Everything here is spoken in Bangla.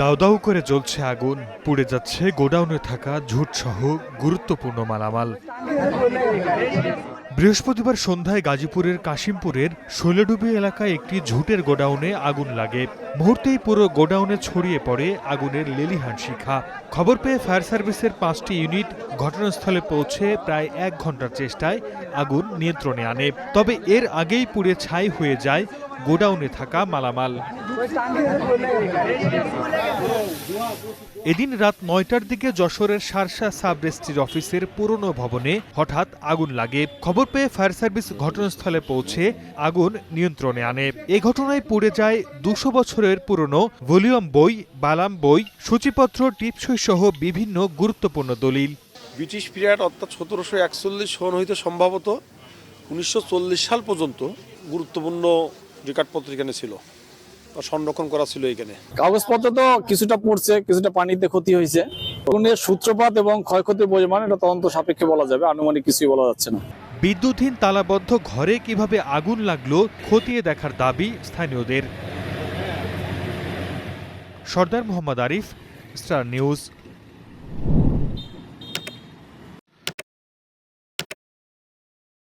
দাউ দাউ করে জ্বলছে আগুন পুড়ে যাচ্ছে গোডাউনে থাকা ঝুটসহ গুরুত্বপূর্ণ মালামাল। বৃহস্পতিবার সন্ধ্যায় গাজীপুরের কাশিমপুরের শৈলডুবি এলাকায় একটি ঝুটের গোডাউনে আগুন লাগে। মুহূর্তেই পুরো গোডাউনে ছড়িয়ে পড়ে আগুনের লেলিহান শিখা। খবর পেয়ে ফায়ার সার্ভিসের পাঁচটি ইউনিট ঘটনাস্থলে পৌঁছে প্রায় এক ঘণ্টার চেষ্টায় আগুন নিয়ন্ত্রণে আনে। তবে এর আগেই পুড়ে ছাই হয়ে যায় গোডাউনে থাকা মালামাল। এদিন রাত নয়টার দিকে যশোরের সারসা সাব রেজিস্ট্রির অফিসের পুরনো ভবনে হঠাৎ আগুন লাগে। খবর পেয়ে ফায়ার সার্ভিস ঘটনাস্থলে পৌঁছে আগুন নিয়ন্ত্রণে আনে। এ ঘটনায় পুড়ে যায় দুশো বছরের পুরনো ভলিউম বই, বালাম বই, সূচিপত্র, টিপসই সহ বিভিন্ন গুরুত্বপূর্ণ দলিল। ব্রিটিশ পিরিয়ড অর্থাৎ সতেরোশো একচল্লিশ সন হইতে সম্ভবত উনিশশো চল্লিশ সাল পর্যন্ত গুরুত্বপূর্ণ রেকর্ডপত্র এখানে ছিল। সংরক্ষণ করা ছিল এখানে। কাগজপত্র তো কিছুটা পড়ছে কিছুটা পানিতে ক্ষতি হয়েছে। সূত্রপাত এবং ক্ষয়ক্ষতির পরিমাণ এটা তদন্ত সাপেক্ষে বলা যাবে আনুমানিক কিছুই বলা যাচ্ছে না। বিদ্যুৎহীন তালাবদ্ধ ঘরে কীভাবে আগুন লাগল খতিয়ে দেখার দাবি স্থানীয়দের। Sardar Mohammad Arif star news